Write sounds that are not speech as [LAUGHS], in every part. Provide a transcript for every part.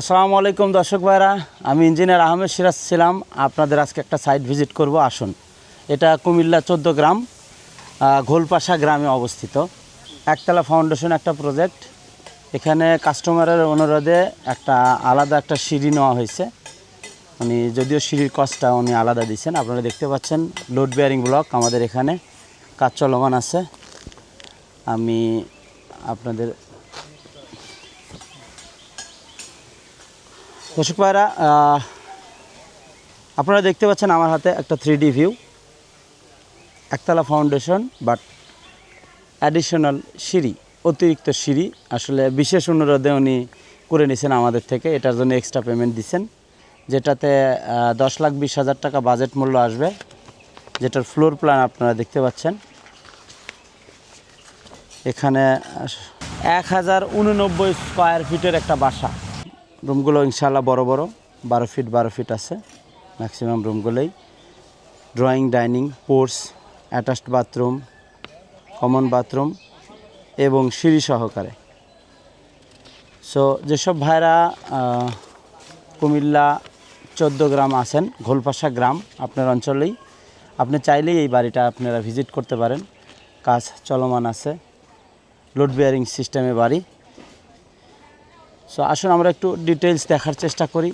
আসসালামু আলাইকুম দর্শক ভাইরা, আমি ইঞ্জিনিয়ার আহমেদ সিরাজ ছিলাম। আপনাদের আজকে একটা সাইট ভিজিট করব, আসুন। এটা কুমিল্লা চোদ্দ গ্রাম ঘোলপাশা গ্রামে অবস্থিত। একতলা ফাউন্ডেশন একটা প্রজেক্ট এখানে কাস্টমারের অনুরোধে একটা আলাদা একটা সিঁড়ি নেওয়া হয়েছে। উনি, যদিও সিঁড়ির কস্টটা উনি আলাদা দিচ্ছেন আপনারা দেখতে পাচ্ছেন লোড বেয়ারিং ব্লক আমাদের এখানে। কাজ চলমান আছে। আমি আপনাদের দর্শক ভাইরা আপনারা দেখতে পাচ্ছেন আমার হাতে একটা থ্রি ভিউ একতলা ফাউন্ডেশন বাট অ্যাডিশনাল সিঁড়ি, অতিরিক্ত সিঁড়ি, আসলে বিশেষ অনুরোধে উনি করে নিয়েছেন আমাদের থেকে, এটার জন্য এক্সট্রা পেমেন্ট দিচ্ছেন যেটাতে দশ লাখ বিশ হাজার টাকা বাজেট মূল্য আসবে, যেটার ফ্লোর প্ল্যান আপনারা দেখতে পাচ্ছেন। এখানে এক হাজার উননব্বই স্কোয়ার ফিটের একটা বাসা। রুমগুলো ইনশাল্লাহ বড় বড়, বারো ফিট বারো ফিট আছে। Maximum রুমগুলোই। Drawing dining porch attached bathroom common bathroom এবং সিঁড়ি সহকারে। সো যেসব ভাইরা কুমিল্লা চোদ্দ গ্রাম আছেন ঘোলপাশা গ্রাম আপনার অঞ্চলেই, আপনি চাইলেই এই বাড়িটা আপনারা ভিজিট করতে পারেন। কাজ চলমান আছে। লোড বেয়ারিং সিস্টেমে বাড়ি। সো আসুন আমরা একটু ডিটেলস দেখার চেষ্টা করি।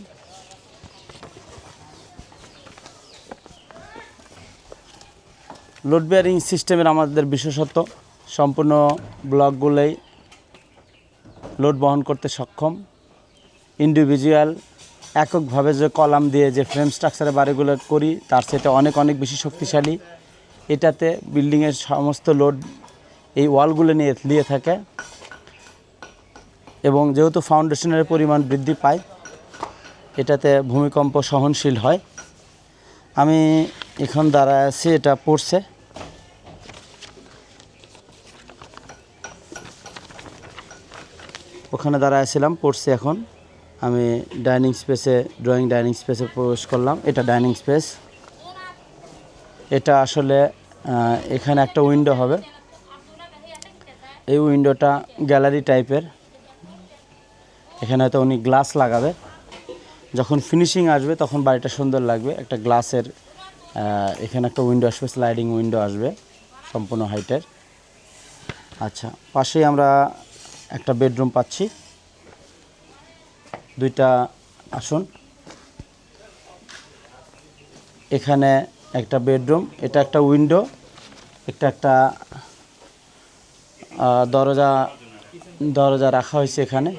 লোড বেয়ারিং সিস্টেমের আমাদের বিশেষত্ব, সম্পূর্ণ ব্লকগুলোই লোড বহন করতে সক্ষম। ইন্ডিভিজুয়াল এককভাবে যে কলাম দিয়ে যে ফ্রেম স্ট্রাকচারের বাড়িগুলো করি, তার সেটা অনেক অনেক বেশি শক্তিশালী। এটাতে বিল্ডিংয়ের সমস্ত লোড এই ওয়ালগুলো নিয়ে নিয়ে থাকে। এবং যেহেতু ফাউন্ডেশনের পরিমাণ বৃদ্ধি পায়, এটাতে ভূমিকম্প সহনশীল হয়। আমি এখন দাঁড়ায় আছি, এটা পড়ছে। ওখানে দাঁড়ায় দাঁড়ায়ছিলাম পড়ছে এখন। আমি ডাইনিং স্পেসে, ড্রয়িং ডাইনিং স্পেসে প্রবেশ করলাম। এটা ডাইনিং স্পেস। এটা আসলে এখানে একটা উইন্ডো হবে। এই উইন্ডোটা গ্যালারি টাইপের। এখানে হয়তো উনি গ্লাস লাগাবে। যখন ফিনিশিং আসবে, তখন বাড়িটা সুন্দর লাগবে। একটা গ্লাসের এখানে একটা উইন্ডো আসবে স্লাইডিং উইন্ডো আসবে, সম্পূর্ণ হাইটের আচ্ছা পাশেই আমরা একটা বেডরুম পাচ্ছি। দুইটা আসুন। এখানে একটা বেডরুম এটা একটা উইন্ডো একটা একটা দরজা দরজা রাখা হয়েছে এখানে।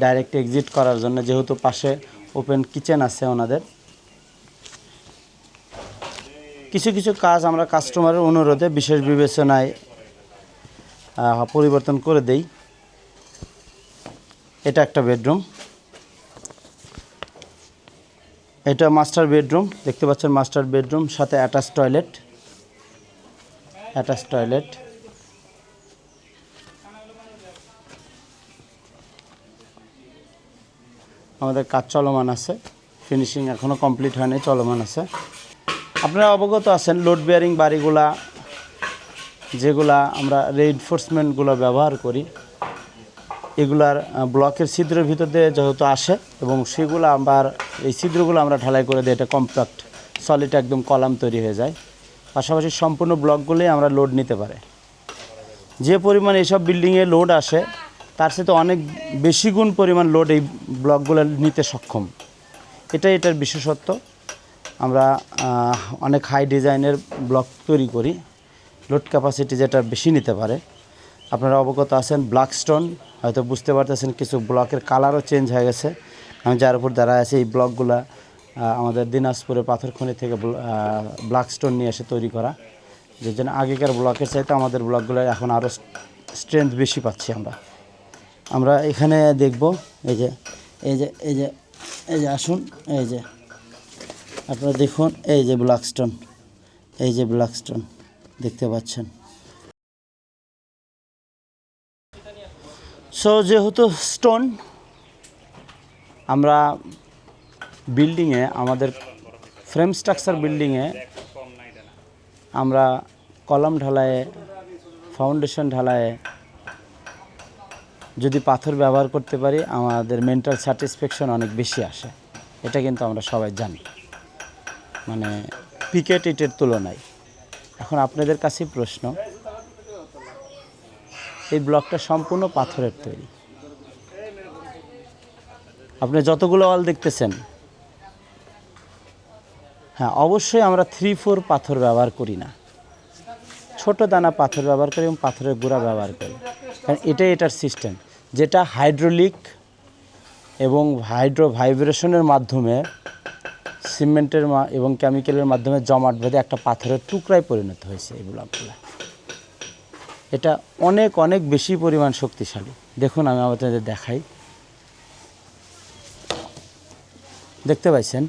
ডাইরেক্ট এক্সিট করার জন্য, যেহেতু পাশে ওপেন কিচেন আছে ওনাদের। কিছু কিছু কাজ আমরা কাস্টমারের অনুরোধে বিশেষ বিবেচনায় পরিবর্তন করে দেই। এটা একটা বেডরুম এটা মাস্টার বেডরুম দেখতে পাচ্ছেন মাস্টার বেডরুম সাথে অ্যাটাচ টয়লেট অ্যাটাচ টয়লেট আমাদের কাজ চলমান আছে। ফিনিশিং এখনও কমপ্লিট হয়নি, চলমান আছে। আপনারা অবগত আছেন লোড বেয়ারিং বাড়িগুলা, যেগুলা আমরা রেইনফোর্সমেন্টগুলো ব্যবহার করি, এগুলার ব্লকের ছিদ্রের ভিতর দিয়ে যেহেতু আসে এবং সেগুলো আবার, এই ছিদ্রগুলো আমরা ঢালাই করে দিই এটা কম্প্যাক্ট সলিড একদম কলাম তৈরি হয়ে যায়। পাশাপাশি সম্পূর্ণ ব্লকগুলোই আমরা লোড নিতে পারে। যে পরিমাণ এইসব বিল্ডিংয়ে লোড আসে তার সাথে অনেক বেশি গুণ পরিমাণ লোড এই ব্লকগুলো নিতে সক্ষম। এটাই এটার বিশেষত্ব। আমরা অনেক হাই ডিজাইনের ব্লক তৈরি করি। লোড ক্যাপাসিটি যেটা বেশি নিতে পারে। আপনারা অবগত আছেন ব্ল্যাক স্টোন হয়তো বুঝতে পারতেছেন কিছু ব্লকের কালারও চেঞ্জ হয়ে গেছে। আমি যার উপর দাঁড়ায় আছে, এই ব্লকগুলা আমাদের দিনাজপুরে পাথরখনি থেকে ব্ল্যাক স্টোন নিয়ে এসে তৈরি করা। যে জন্য আগেকার ব্লকের চাইতে আমাদের ব্লকগুলো এখন আরও স্ট্রেংথ বেশি পাচ্ছি আমরা। আমরা এখানে দেখব, এই যে এই যে এই যে এই যে আসুন, এই যে, আপনারা দেখুন, এই যে ব্ল্যাক স্টোন এই যে ব্ল্যাক স্টোন দেখতে পাচ্ছেন। সো যেহেতু স্টোন, আমরা বিল্ডিংয়ে, আমাদের ফ্রেম স্ট্রাকচার বিল্ডিংয়ে আমরা কলাম ঢালায়ে ফাউন্ডেশন ঢালায়ে যদি পাথর ব্যবহার করতে পারি, আমাদের মেন্টাল স্যাটিসফ্যাকশন অনেক বেশি আসে। এটা কিন্তু আমরা সবাই জানি। মানে পিকেট ইটের তুলনায়। এখন আপনাদের কাছেই প্রশ্ন, এই ব্লকটা সম্পূর্ণ পাথরের তৈরি। আপনি যতগুলো ওয়াল দেখতেছেন হ্যাঁ অবশ্যই আমরা থ্রি ফোর পাথর ব্যবহার করি না। ছোট দানা পাথর ব্যবহার করি এবং পাথরের গুঁড়া ব্যবহার করি। কারণ এটাই এটার সিস্টেম যেটা হাইড্রোলিক এবং হাইড্রো ভাইব্রেশনের মাধ্যমে সিমেন্টের মা এবং কেমিক্যালের মাধ্যমে জমাট বেঁধে একটা পাথরের টুকরায় পরিণত হয়েছে এই ব্লকগুলো এটা অনেক অনেক বেশি পরিমাণ শক্তিশালী। দেখুন, আমি আপনাদের দেখাই। দেখতে পাইছেন?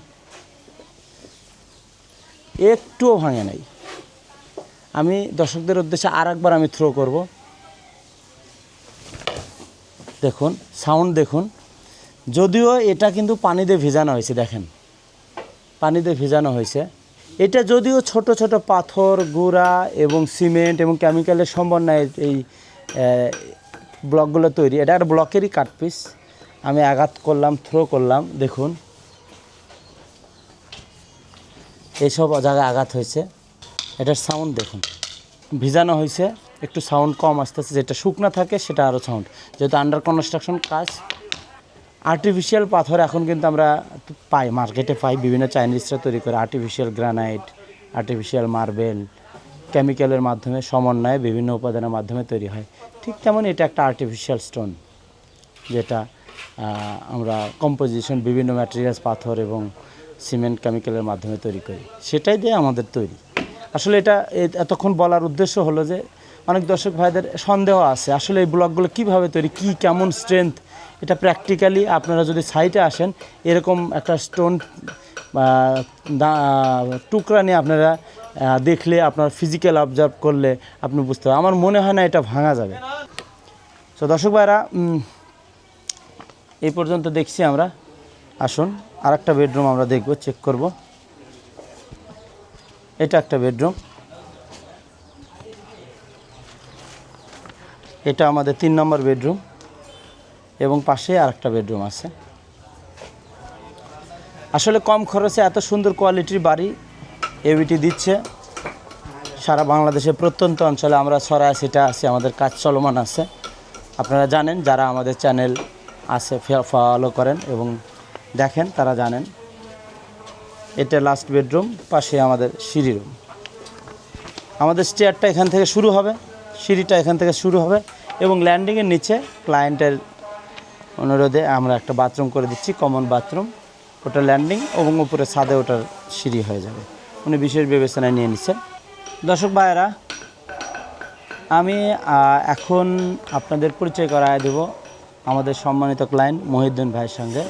একটুও ভাঙে নাই। আমি দর্শকদের উদ্দেশ্যে আর একবার আমি থ্রো করব। দেখুন সাউন্ড দেখুন। যদিও এটা কিন্তু পানিতে ভেজানো হয়েছে, দেখেন। পানিতে ভেজানো হয়েছে। এটা যদিও ছোট ছোট পাথর, গুঁড়া এবং সিমেন্ট এবং কেমিক্যালের সমন্বয়ে এই ব্লকগুলো তৈরি। এটা একটা ব্লকেরই কাট পিস আমি আঘাত করলাম থ্রো করলাম, দেখুন। এইসব জায়গায় আঘাত হয়েছে। এটার সাউন্ড দেখুন। ভিজানো হয়েছে, একটু সাউন্ড কম আসতেছে, যেটা শুকনা থাকে সেটা আরও সাউন্ড যেহেতু আন্ডার কনস্ট্রাকশন কাজ আর্টিফিশিয়াল পাথর এখন কিন্তু আমরা পাই মার্কেটে পাই, বিভিন্ন চাইনিজরা তৈরি করে আর্টিফিশিয়াল গ্রানাইট আর্টিফিশিয়াল মার্বেল কেমিক্যালের মাধ্যমে সমন্বয়ে বিভিন্ন উপাদানের মাধ্যমে তৈরি হয়। ঠিক তেমন এটা একটা আর্টিফিশিয়াল স্টোন যেটা আমরা কম্পোজিশন বিভিন্ন ম্যাটেরিয়ালস পাথর এবং সিমেন্ট কেমিক্যালের মাধ্যমে তৈরি করি। সেটাই দিয়ে আমাদের তৈরি। আসলে এটা এতক্ষণ বলার উদ্দেশ্য হলো যে অনেক দর্শক ভাইদের সন্দেহ আছে, আসলে এই ব্লকগুলো কীভাবে তৈরি, কী কেমন স্ট্রেংথ এটা প্র্যাকটিক্যালি আপনারা যদি সাইটে আসেন, এরকম একটা স্টোন টুকরা নিয়ে আপনারা দেখলে, আপনার ফিজিক্যাল অবজার্ভ করলে আপনি বুঝতে পারবেন। আমার মনে হয় না এটা ভাঙা যাবে। তো দর্শক ভাইরা এই পর্যন্ত দেখছি আমরা। আসুন আর একটা বেডরুম আমরা দেখব চেক করব। এটা একটা বেডরুম। এটা আমাদের তিন নম্বর বেডরুম এবং পাশে আর একটা বেডরুম আছে। আসলে কম খরচে এত সুন্দর কোয়ালিটির বাড়ি এবিটি দিচ্ছে। সারা বাংলাদেশের প্রত্যন্ত অঞ্চলে আমরা ছড়ায় সেটা আছে, আমাদের কাজ চলমান আছে। আপনারা জানেন, যারা আমাদের চ্যানেল আছে ফলো করেন এবং দেখেন, তারা জানেন। এটা লাস্ট বেডরুম পাশে আমাদের সিঁড়ি রুম আমাদের স্টেয়ারটা এখান থেকে শুরু হবে, সিঁড়িটা এখান থেকে শুরু হবে এবং ল্যান্ডিংয়ের নিচে ক্লায়েন্টের অনুরোধে আমরা একটা বাথরুম করে দিচ্ছি কমন বাথরুম ওটা ল্যান্ডিং এবং উপরে ছাদে ওটার সিঁড়ি হয়ে যাবে। উনি বিশেষ বিবেচনায় নিয়ে নিচ্ছেন। দর্শক ভাইয়েরা, আমি এখন আপনাদের পরিচয় করায় দেব আমাদের সম্মানিত ক্লায়েন্ট মহিউদ্দিন ভাইয়ের সঙ্গে।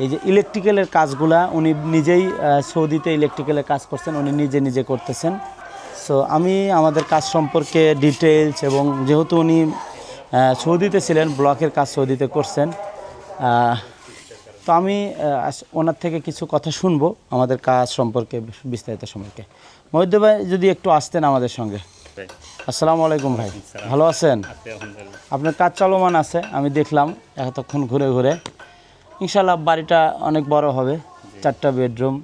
এই যে ইলেকট্রিক্যালের কাজগুলা উনি নিজেই সৌদিতে ইলেকট্রিক্যালের কাজ করছেন উনি নিজে নিজে করতেছেন। সো আমি আমাদের কাজ সম্পর্কে ডিটেলস এবং যেহেতু উনি সৌদিতে ছিলেন ব্লকের কাজ সৌদিতে করছেন তো আমি ওনার থেকে কিছু কথা শুনব আমাদের কাজ সম্পর্কে বিস্তারিত সম্পর্কে। মহিউদ্দিন ভাই যদি একটু আসতেন আমাদের সঙ্গে। আসসালামু আলাইকুম ভাই। ভালো আছেন? আপনার কাজ চলমান আছে আমি দেখলাম এতক্ষণ ঘুরে ঘুরে। ইনশাল্লাহ বাড়িটা অনেক বড় হবে চারটা বেডরুম।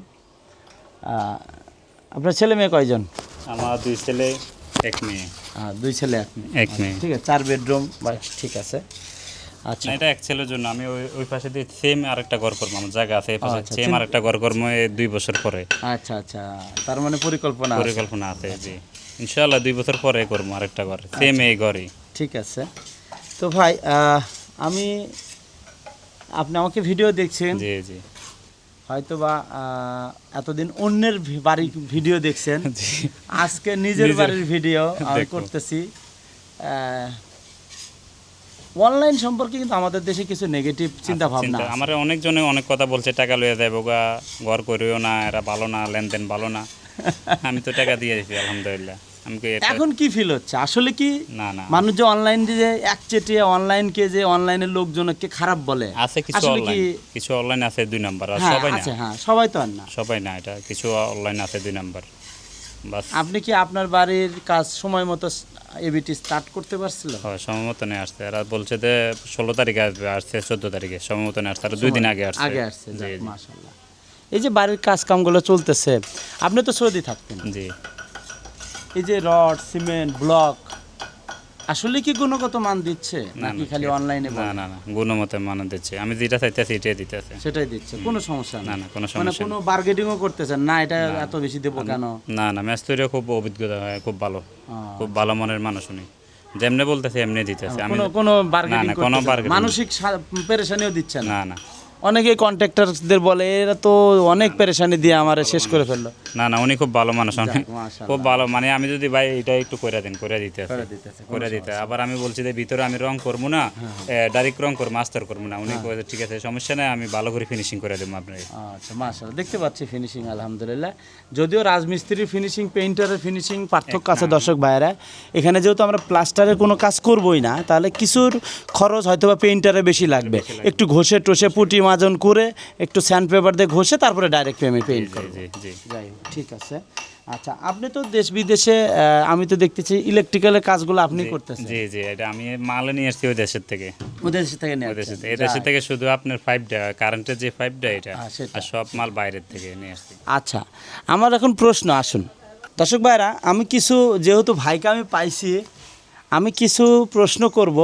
আপনার ছেলে মেয়ে কয়জন? আমার দুই ছেলে এক মেয়ে। আহ, দুই ছেলে এক মেয়ে। এক মেয়ে। ঠিক আছে চার বেডরুম ঠিক আছে। আচ্ছা। এটা এক ছেলের জন্য আমি ওই ওই পাশে দিয়ে সেম আরেকটা ঘর করব আমার জায়গা আছে এই পাশে। আচ্ছা, সেম আরেকটা ঘর করব দুই বছর পরে। আচ্ছা আচ্ছা তার মানে পরিকল্পনা পরিকল্পনা আছে জি। ইনশাআল্লাহ দুই বছর পরে করব আরেকটা ঘর সেম এই ঘরই। ঠিক আছে। তো ভাই আমি আপনি আমাকে ভিডিও দেখছেন। জি জি। হয়তো বা এতদিন অন্যের বাড়ির ভিডিও দেখছেন। আজকে নিজের বাড়ির ভিডিও আমি করতেছি। অনলাইন সম্পর্কে কিন্তু আমাদের দেশে কিছু নেগেটিভ চিন্তা। ভাবনা আমার অনেকজনে অনেক কথা বলছে টাকা লইয়া যাব গা ঘর করিও না এরা ভালো না লেনদেন ভালো না। [LAUGHS] আমি তো টাকা দিয়ে দিয়েছি আলহামদুলিল্লাহ। এখন কি ফিল হচ্ছে? আসলে কি না না। মানুষ যে অনলাইন যে একচেটিয়া অনলাইনকে যে অনলাইনের লোকজনকে খারাপ বলে আছে কিছু অনলাইন কি- কিছু অনলাইন আছে দুই নাম্বার আর হ্যাঁ সবাই না। হ্যাঁ সবাই তো আর না। সবাই না এটা কিছু অনলাইন আছে দুই নাম্বার বাস। আপনি কি আপনার বাড়ির কাজ সময় মতো এবিটি স্টার্ট করতে পারছিল? হয় সম্ভবত নিয়ে আসছে। এরা বলছে যে ষোলো তারিখে আসবে আসছে চোদ্দ তারিখে সম্ভবত নিয়ে আসছে আর দুই দিন আগে আসছে। আগে আসছে জি মাশাল্লাহ এই যে বাড়ির কাজ কামগুলো চলতেছে আপনি তো সৌদি থাকতেন। জি। এই যে রড সিমেন্ট ব্লক আসলে কি গুণগত মান দিচ্ছে নাকি খালি অনলাইনে না না না গুণমতে মানে দিচ্ছে। আমি যেটা চাইতেছি এটাই দিতেছে। সেটাই দিচ্ছে কোনো সমস্যা না না কোনো সমস্যা মানে সমস্যা কোনো বার্গেটিংও করতেছেন না এটা এত বেশি দেবো কেন? না না ম্যাচ তৈরিও খুব অভিজ্ঞতা হয় খুব ভালো। খুব ভালো মনের মানুষ উনি যেমনি বলতেছে এমনি দিতেছে। আমি কোনো কোনো বার্গেটিং না, কোনো bargaining মানসিক পেরেশানিও দিচ্ছে না না। না অনেকে কন্ট্রাক্টরদের বলে এরা তো অনেক পেরেশানি দিয়ে আমার শেষ করে ফেলল। না না উনি খুব ভালো মানুষ। খুব ভালো মানে আমি যদি ভাই এটা একটু করে দিন করে দিতে করে দিতে। আবার আমি বলছি যে ভিতরে আমি রং করব না ডাইরেক্ট রং করব মাস্টার করব না। উনি কয়ে ঠিক আছে সমস্যা নেই আমি ভালো করে ফিনিশিং করে দেবো আপনাকে। আচ্ছা মাশাআল্লাহ। দেখতে পাচ্ছি ফিনিশিং আলহামদুলিল্লাহ। যদিও রাজমিস্ত্রির ফিনিশিং পেইন্টারের ফিনিশিং পার্থক্য আছে দর্শক ভাইয়েরা। এখানে যেহেতু আমরা প্লাস্টারের কোনো কাজ করবোই না তাহলে কিছুর খরচ হয়তো বা পেইন্টারে বেশি লাগবে। একটু ঘষে টষে পুটি মাজন করে একটু স্যান্ড পেপার দিয়ে ঘষে তারপরে ডাইরেক্ট পেমেন্ট পেইন্ট করব। যাই হোক ঠিক আছে। আচ্ছা আপনি তো দেশ বিদেশে আমি তো দেখতেছি ইলেকট্রিক্যালের কাজগুলো আপনি করতেছেন। জি জি এটা আমি মাল নিয়ে আসছি ওই দেশের থেকে। ওদের দেশ থেকে নিয়ে ওই থেকে। এই দেশের থেকে শুধু আপনার ফাইভটা কারেন্টের যে ফাইভটা এটা হ্যাঁ, আর সব মাল বাইরের থেকে নিয়ে আসছি। আচ্ছা আমার এখন প্রশ্ন আসুন। দর্শক ভাইরা আমি কিছু যেহেতু ভাইকে আমি পাইছি আমি কিছু প্রশ্ন করব।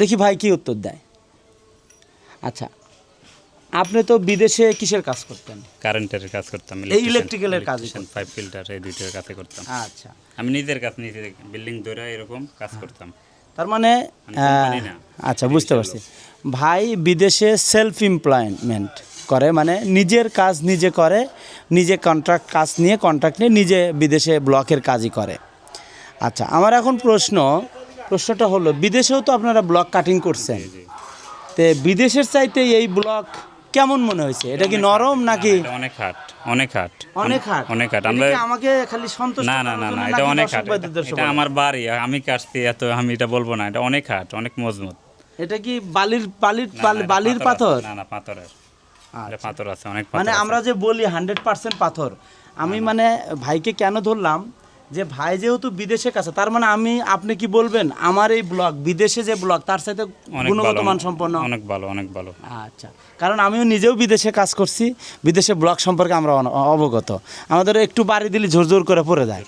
দেখি ভাই কি উত্তর দেয়। আচ্ছা। আপনি তো বিদেশে কিসের কাজ করতেন? কারেন্টের কাজ করতাম এই ইলেকট্রিক্যালের কাজই ফাইভ ফিল্টার এই দুইটার কাছে করতাম। আচ্ছা। আমি নিজের কাজ নিজে বিল্ডিং ধরে এরকম কাজ করতাম। তার মানে আচ্ছা বুঝতে পারছি। ভাই বিদেশে সেলফ এমপ্লয়মেন্ট করে মানে নিজের কাজ নিজে করে নিজে কন্ট্রাক্ট কাজ নিয়ে কন্ট্রাক্ট নিয়ে নিজে বিদেশে ব্লকের কাজই করে। আচ্ছা আমার এখন প্রশ্ন প্রশ্নটা হলো বিদেশেও তো আপনারা ব্লক কাটিং করছেন। তে বিদেশের চাইতে এই ব্লক কেমন মনে হয়েছে? এটা কি নরম নাকি? অনেক হাট অনেক হাট। অনেক হাট? অনেক হাট। আমরা আমাকে খালি সন্তুষ্ট না না না না এটা অনেক হাট। এটা আমার বাড়ি আমি কাটছি এত আমি এটা বলব না এটা অনেক হাট অনেক মজবুত। এটা কি বালির বালির বালির পাথর না না পাথরের। আচ্ছা। পাথর আছে অনেক মানে। আমরা যে বলি হান্ড্রেড পার্সেন্ট পাথর আমি মানে ভাইকে কেন ধরলাম? যে ভাই যেহেতু বিদেশে কাছে তার মানে আমি আপনি কি বলবেন? আমার এই ব্লগ বিদেশে যে ব্লগ তার সাথে গুণগত মান সম্পন্ন অনেক ভালো অনেক ভালো। আচ্ছা। কারণ আমিও নিজেও বিদেশে কাজ করছি বিদেশে ব্লগ সম্পর্কে আমরা অবগত। আমাদের একটু বাড়ি দিলে ঝোরঝোর করে পড়ে যায়।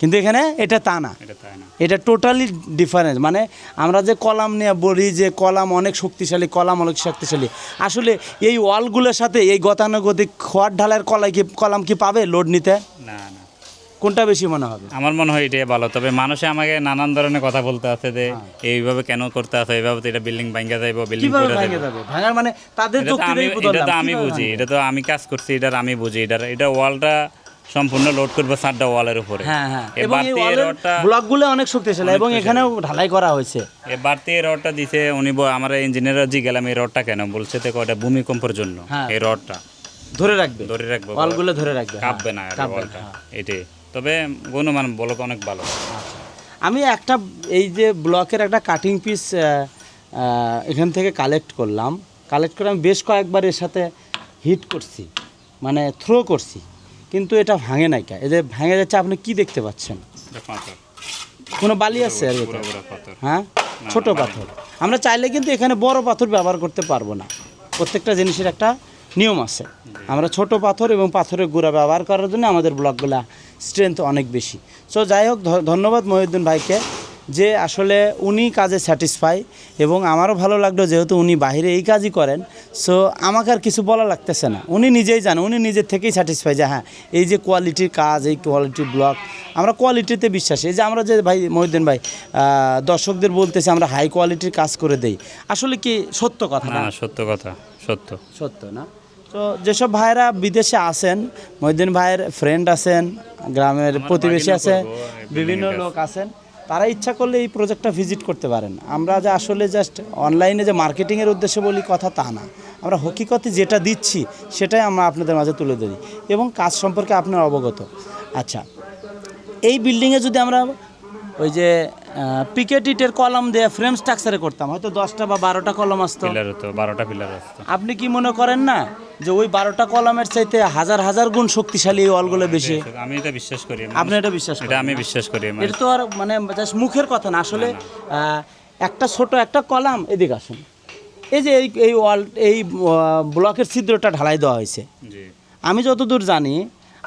কিন্তু এখানে এটা তা না। এটা না। এটা টোটালি ডিফারেন্স মানে আমরা যে কলাম নিয়ে বলি যে কলাম অনেক শক্তিশালী কলাম অনেক শক্তিশালী। আসলে এই ওয়ালগুলোর সাথে এই গতানুগতিক খোয়ার ঢালের কলাই কি কলাম কি পাবে লোড নিতে? না না। কোনটা বেশি মনে হবে? আমার মনে হয় এটাই ভালো। তবে মানুষে আমাকে নানান ধরনের কথা বলতে আছে যে এইভাবে কেন করতে আছে এইভাবে তো এটা বিল্ডিং ভাঙ্গা যাইব বিল্ডিং করে ভেঙে যাবে? ভাঙার মানে তাদের এটা তো আমি এটা তো আমি বুঝি এটা তো আমি কাজ করছি এটার আমি বুঝি। এটার এটা ওয়ালটা সম্পূর্ণ লোড করব সাতটা ওয়ালের উপরে। হ্যাঁ হ্যাঁ। এ এবং এই বাড়তি এই ওয়ালের রডটা ব্লকগুলো অনেক শক্তিশালী এবং এখানেও ঢালাই করা হয়েছে। এ বাড়তি এই রডটা দিছে উনি আমার ইঞ্জিনিয়ার জি গেলাম এই রডটা কেন? বলছে তো কয়টা ভূমিকম্পের জন্য হ্যাঁ। এই রডটা। ধরে রাখবে। ধরে রাখব। ওয়ালগুলো ধরে রাখবে। হ্যাঁ। কাঁপবে না এটা ওয়ালটা। হ্যাঁ। এটাই। তবে গুণমান বলক অনেক ভালো। আমি একটা এই যে ব্লকের একটা কাটিং পিস এখান থেকে কালেক্ট করলাম। কালেক্ট করে আমি বেশ কয়েকবার এর সাথে হিট করছি মানে থ্রো করছি কিন্তু এটা ভাঙে নাই কে। এই যে ভেঙে যাচ্ছে আপনি কি দেখতে পাচ্ছেন? কোনো বালি আছে এর পুরো ভিতরে হ্যাঁ? ছোট পাথর। আমরা চাইলে কিন্তু এখানে বড় পাথর ব্যবহার করতে পারব না। প্রত্যেকটা জিনিসের একটা নিয়ম আছে। আমরা ছোট পাথর এবং পাথরের গুঁড়া ব্যবহার করার জন্য আমাদের ব্লকগুলা স্ট্রেংথ অনেক বেশি। সো যাই হোক ধন্যবাদ মহিউদ্দিন ভাইকে যে আসলে উনি কাজে স্যাটিসফাই এবং আমারও ভালো লাগল যেহেতু উনি বাইরে এই কাজই করেন। সো আমাকে আর কিছু বলা লাগতেছে না। উনি নিজেই জানেন উনি নিজের থেকেই স্যাটিসফাই যে হ্যাঁ এই যে কোয়ালিটির কাজ এই কোয়ালিটির ব্লক আমরা কোয়ালিটিতে বিশ্বাসী। এই যে আমরা যে ভাই মহিউদ্দিন ভাই দর্শকদের বলতেছি আমরা হাই কোয়ালিটির কাজ করে দেই। আসলে কি সত্য কথা না সত্য কথা সত্য। সত্য না? তো যেসব ভাইরা বিদেশে আছেন মহিউদ্দিন ভাইয়ের ফ্রেন্ড আছেন গ্রামের প্রতিবেশী ভাগিনা আছে বিভিন্ন লোক আছেন তারা ইচ্ছা করলে এই প্রজেক্টটা ভিজিট করতে পারেন। আমরা যে আসলে জাস্ট অনলাইনে যে মার্কেটিংয়ের উদ্দেশ্যে বলি কথা তা না। আমরা হকিকতে যেটা দিচ্ছি সেটাই আমরা আপনাদের মাঝে তুলে ধরি এবং কাজ সম্পর্কে আপনার অবগত। আচ্ছা এই বিল্ডিংয়ে যদি আমরা ওই যে পিকেট ইটের কলম দিয়ে ফ্রেম স্ট্রাকচারে করতাম। হয়তো দশটা বা বারোটা কলম আসতো। পিলার হতো বারোটা পিলার আসতো। আপনি কি মনে করেন না যে ওই বারোটা কলমের চাইতে হাজার হাজার গুণ শক্তিশালী এই ওয়ালগুলো বেশি? আমি এটা বিশ্বাস করি আপনি এটা বিশ্বাস এটা করেন আমি বিশ্বাস করি এটা তো আর মানে জাস্ট মুখের কথা না। আসলে একটা ছোট একটা কলাম এদিকে আসুন। এই যে এই এই ওয়াল এই ব্লকের ছিদ্রটা ঢালাই দেওয়া হয়েছে। আমি যতদূর জানি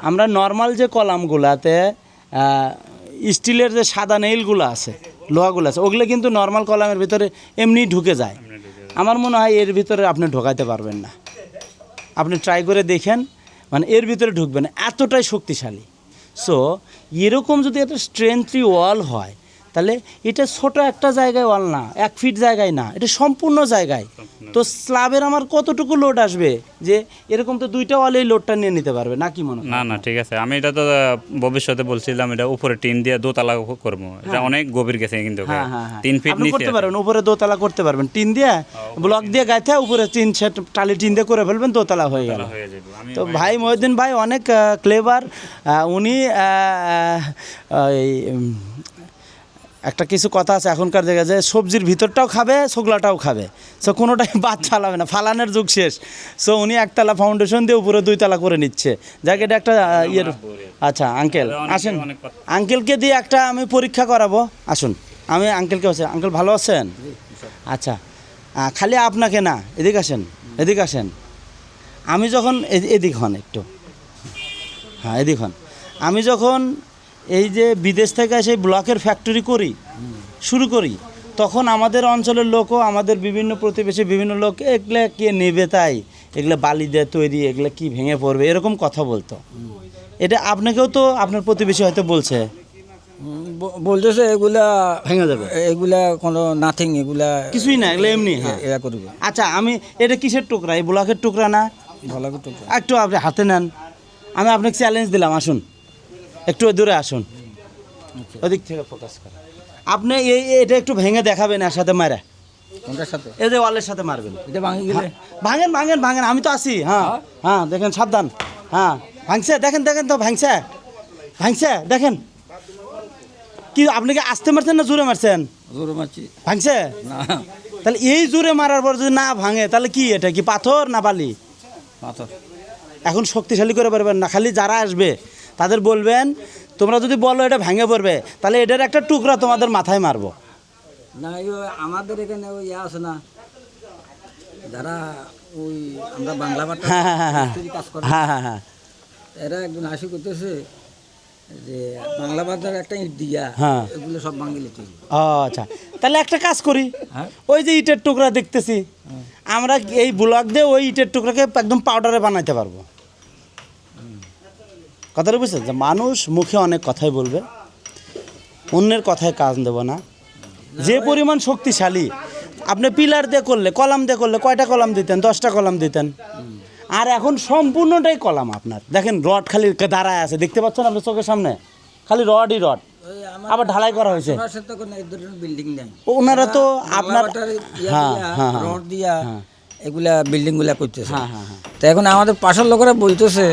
আমরা নর্মাল যে কলামগুলাতে স্টিলের যে সাদা নেইলগুলো আছে লোহাগুলো আছে ওগুলো কিন্তু নর্মাল কলামের ভিতরে এমনি ঢুকে যায়। আমার মনে হয় এর ভিতরে আপনি ঢোকাইতে পারবেন না। আপনি ট্রাই করে দেখেন মানে এর ভিতরে ঢুকবেন এতটাই শক্তিশালী। সো এরকম যদি একটা স্ট্রেংথলি ওয়াল হয় তাহলে এটা ছোট একটা জায়গায় ওয়াল না এক ফিট জায়গায় না এটা সম্পূর্ণ জায়গায়। তো স্ল্যাবের আমার কতটুকু লোড আসবে যে এরকম তো দুইটা ওয়াল এই লোডটা নিয়ে নিতে পারবে না কি মনে না না ঠিক আছে। আমি এটা তো ভবিষ্যতে বলছিলাম এটা উপরে টিন দিয়ে দোতলা করব। এটা অনেক গভীর গেছে কিন্তু হ্যাঁ হ্যাঁ হ্যাঁ। তিন ফিট নিচে করতে পারবেন উপরে দোতলা করতে পারবেন। টিন দিয়ে ব্লক দিয়ে গাইতে উপরে তিন সেট টালি টিন দিয়ে করে ফেলবেন দোতলা হয়ে গেল হয়ে তো ভাই মহিউদ্দিন ভাই অনেক ক্লেভার উনি একটা কিছু কথা আছে এখনকার জায়গায় যে সবজির ভিতরটাও খাবে শোকলাটাও খাবে। সো কোনোটাই বাদ চালাবে না ফালানের যুগ শেষ। সো উনি একতলা ফাউন্ডেশন দিয়ে উপরে দুইতলা করে নিচ্ছে। যাকে এটা একটা ইয়ের আচ্ছা আঙ্কেল আসেন। আঙ্কেলকে দিয়ে একটা আমি পরীক্ষা করাবো। আসুন আমি আঙ্কেলকে বলছি আঙ্কেল ভালো আছেন? আচ্ছা খালি আপনাকে না এদিকে আসেন এদিকে আসেন। আমি যখন এদিক হন একটু। হ্যাঁ এদিক হন। আমি যখন এই যে বিদেশ থেকে এসে ব্লকের ফ্যাক্টরি করি শুরু করি তখন আমাদের অঞ্চলের লোকও আমাদের বিভিন্ন প্রতিবেশী বিভিন্ন লোক এগুলো কে নেবে তাই? এগুলো বালি দিয়ে তৈরি এগুলো কি ভেঙে পড়বে? এরকম কথা বলতো। এটা আপনাকেও তো আপনার প্রতিবেশী হয়তো বলছে। বলতেছে এগুলা ভেঙে যাবে। এগুলা কোনো নাথিং এগুলা কিছুই না এগুলো এমনি হ্যাঁ। এরা করবে। আচ্ছা আমি এটা কিসের টুকরা? এই ব্লকের টুকরা না? ভালো করে একটু আপনি হাতে নেন। আমি আপনাকে চ্যালেঞ্জ দিলাম আসুন। একটু দূরে আসুন। ওদিক থেকে ফোকাস করেন। আপনি এই এটা একটু ভেঙে দেখাবেন এর সাথে মারা। সাথে? এই যে ওয়ালের সাথে মারবেন। এটা ভাঙি গেলে? ভাঙেন ভাঙেন ভাঙেন আমি তো আছি হ্যাঁ? হ্যাঁ দেখেন সাবধান। হ্যাঁ ভাঙছে দেখেন দেখেন তো ভাঙছে। ভাঙছে দেখেন। কি আপনি কি আসতে মারছেন না জোরে মারছেন? জোর মারছি। ভাঙছে? না। তাহলে এই জোরে মারার পর যদি না ভাঙে তাহলে কি এটা কি পাথর না বালি? পাথর। এখন শক্তিশালী করে পারবেন না খালি যারা আসবে তাদের বলবেন তোমরা যদি বলো এটা ভেঙে পড়বে তাহলে এটার একটা টুকরা তোমাদের মাথায় মারবো। না আমাদের এখানে ওই ইয়ে আছে না যারা ওই আমরা বাংলা হ্যাঁ হ্যাঁ হ্যাঁ হ্যাঁ। কাজ করে। হ্যাঁ হ্যাঁ হ্যাঁ। এরা একজন হাসি করতেছে যে বাংলা ভাষার একটা ইট দিয়া হ্যাঁ। এগুলো সব বাঙালি ও আচ্ছা। তাহলে একটা কাজ করি। হ্যাঁ। ওই যে ইটের টুকরা দেখতেছি আমরা এই ব্লক দিয়ে ওই ইটের টুকরাকে একদম পাউডারে বানাইতে পারব। কথাটা বুঝছেন? যে মানুষ মুখে অনেক কথাই বলবে অন্যের কথায় কাজ দেব না। যে পরিমাণ শক্তিশালী আপনি পিলার দিয়ে করলে কলাম দিয়ে করলে কয়টা কলাম দিতেন? দশটা কলাম দিতেন। আর এখন সম্পূর্ণটাই কলাম আপনার। দেখেন রড খালি দাঁড়ায় আছে দেখতে পাচ্ছেন আপনার চোখের সামনে? খালি রডই রড। আবার ঢালাই করা হয়েছে। ওনার বিল্ডিং নেই। তো আপনার আপনার হ্যাঁ, হ্যাঁ, হ্যাঁ। রড দিয়া এগুলা বিল্ডিংগুলা করতেছে। হ্যাঁ হ্যাঁ হ্যাঁ। তো এখন আমাদের পাশের লোকেরা বলতেছে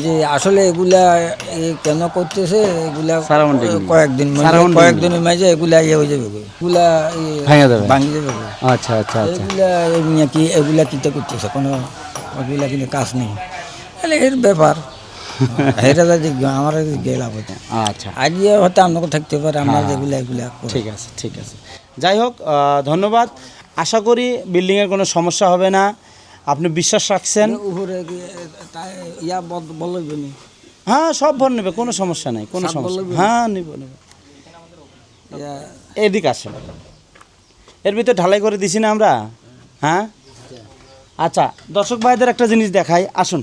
যে আসলে এগুলা কেন করতেছে? এগুলা. কয়েকদিন. কয়েকদিনের মাঝে এগুলা ইয়ে হয়ে যাবে এগুলা ইয়ে যাবে। ভাঙে যাবে আচ্ছা আচ্ছা আচ্ছা। এগুলা কি এগুলা কিতে করতেছে? কোনো এগুলা কিন্তু কাজ নেই। তাহলে এর ব্যাপার। [LAUGHS] এটা যদি আমার গেলাম আচ্ছা। আজ হয়তো আপনাকে থাকতে পারে আমরা যেগুলা এগুলা ঠিক আছে ঠিক আছে। যাই হোক ধন্যবাদ। আশা করি বিল্ডিংয়ের কোনো সমস্যা হবে না। আপনি বিশ্বাস রাখছেন? ইয়া হ্যাঁ সব ভর নেবে কোনো সমস্যা নাই কোনো সমস্যা হ্যাঁ নিব নেব। এদিকে আসেন। এর ভিতরে ঢালাই করে দিছি না আমরা? হ্যাঁ? আচ্ছা দর্শক ভাইদের একটা জিনিস দেখাই আসুন।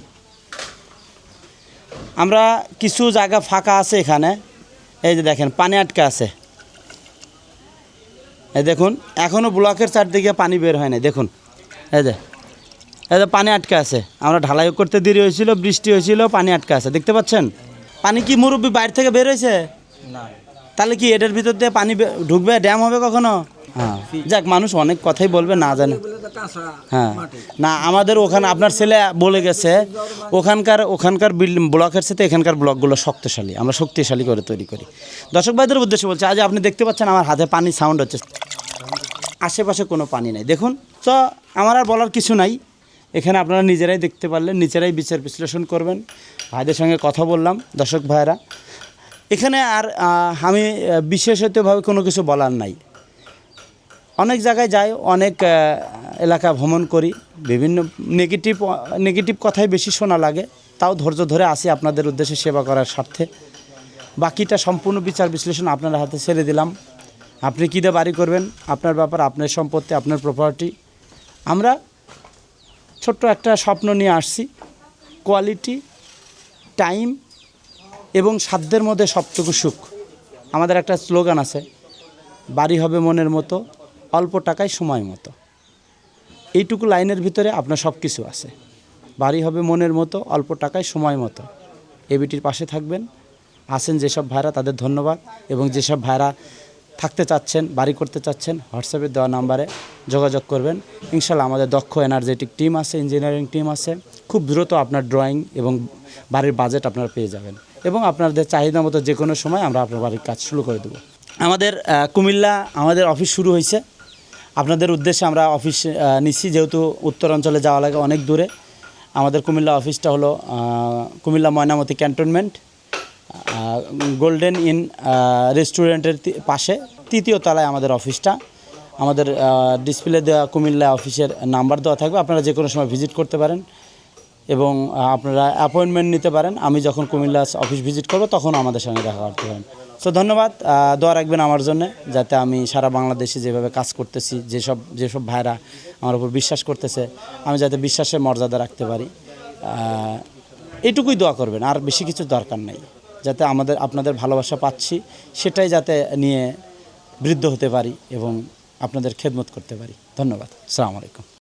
আমরা কিছু জায়গা ফাঁকা আছে এখানে এই যে দেখেন পানি আটকে আছে। এই দেখুন এখনও ব্লকের চারদিকে পানি বের হয় না দেখুন। এই যে এই যে পানি আটকে আছে। আমরা ঢালাই করতে দেরি হয়েছিল বৃষ্টি হয়েছিল পানি আটকে আছে। দেখতে পাচ্ছেন? পানি কি মুরব্বী বাইরে থেকে বের হয়েছে? না তাহলে কি এটার ভিতর দিয়ে পানি ঢুকবে ড্যাম হবে কখনো? হ্যাঁ। যাক মানুষ অনেক কথাই বলবে না জানে। হ্যাঁ। না আমাদের ওখানে আপনার ছেলে বলে গেছে ওখানকার ওখানকার বিল্ডিং ব্লকের সাথে এখানকার ব্লকগুলো শক্তিশালী আমরা শক্তিশালী করে তৈরি করি। দর্শক ভাইদের উদ্দেশ্যে বলছে আজ আপনি দেখতে পাচ্ছেন আমার হাতে পানি সাউন্ড হচ্ছে। আশেপাশে কোনো পানি নাই। দেখুন তো আমার আর বলার কিছু নাই। এখানে আপনারা নিজেরাই দেখতে পারলেন, নিজেরাই বিচার বিশ্লেষণ করবেন। ভাইদের সঙ্গে কথা বললাম, দর্শক ভাইয়েরা। এখানে আর আমি বিশেষতভাবে কোনো কিছু বলার নাই। অনেক জায়গায় যাই, অনেক এলাকা ভ্রমণ করি। বিভিন্ন নেগেটিভ নেগেটিভ কথাই বেশি শোনা লাগে। তাও ধৈর্য ধরে আসি আপনাদের উদ্দেশ্যে সেবা করার স্বার্থে। বাকিটা সম্পূর্ণ বিচার বিশ্লেষণ আপনার হাতে ছেড়ে দিলাম। আপনি কী দিয়ে বাড়ি করবেন? আপনার ব্যাপার, আপনার সম্পত্তি, আপনার প্রপার্টি আমরা ছোট্ট একটা স্বপ্ন নিয়ে আসছি। কোয়ালিটি টাইম এবং সাধ্যের মধ্যে সবটুকু সুখ। আমাদের একটা স্লোগান আছে, বাড়ি হবে মনের মতো, অল্প টাকায় সময় মতো। এইটুকু লাইনের ভিতরে আপনার সব কিছু আছে। বাড়ি হবে মনের মতো, অল্প টাকায় সময় মতো। এবিটির পাশে থাকবেন। আছেন যেসব ভাইরা, তাদের ধন্যবাদ। এবং যেসব ভাইরা থাকতে চাচ্ছেন, বাড়ি করতে চাচ্ছেন হোয়াটসঅ্যাপে দেওয়া নাম্বারে যোগাযোগ করবেন। ইনশাল্লাহ আমাদের দক্ষ এনার্জেটিক টিম আছে ইঞ্জিনিয়ারিং টিম আছে। খুব দ্রুত আপনার ড্রয়িং এবং বাড়ির বাজেট আপনারা পেয়ে যাবেন। এবং আপনাদের চাহিদা মতো যে কোনো সময় আমরা আপনার বাড়ির কাজ শুরু করে দেবো। আমাদের কুমিল্লা আমাদের অফিস শুরু হয়েছে। আপনাদের উদ্দেশ্যে আমরা অফিস নিচ্ছি যেহেতু উত্তরাঞ্চলে যাওয়া লাগে অনেক দূরে। আমাদের কুমিল্লা অফিসটা হলো Comilla Mainamati cantonment golden inn রেস্টুরেন্টের পাশে, তৃতীয় তলায় আমাদের অফিসটা। আমাদের ডিসপ্লে দেওয়া কুমিল্লা অফিসের নাম্বার দেওয়া থাকবে, আপনারা যে কোনো সময় ভিজিট করতে পারেন এবং আপনারা অ্যাপয়েন্টমেন্ট নিতে পারেন। আমি যখন কুমিল্লা অফিস ভিজিট করব, তখন আমাদের সঙ্গে দেখা করতে পারেন। সো, ধন্যবাদ দোয়া রাখবেন আমার জন্য, যাতে আমি সারা বাংলাদেশে যেভাবে কাজ করতেছি, যেসব যেসব ভাইরা আমার উপর বিশ্বাস করতেছে, আমি যাতে বিশ্বাসের মর্যাদা রাখতে পারি। এটুকুই দোয়া করবেন, আর বেশি কিছু দরকার নেই। যাতে আমাদের, আপনাদের ভালোবাসা পাচ্ছি, সেটাই যাতে নিয়ে বৃদ্ধ হতে পারি এবং আপনাদের খেদমত করতে পারি। ধন্যবাদ। আসসালামু আলাইকুম।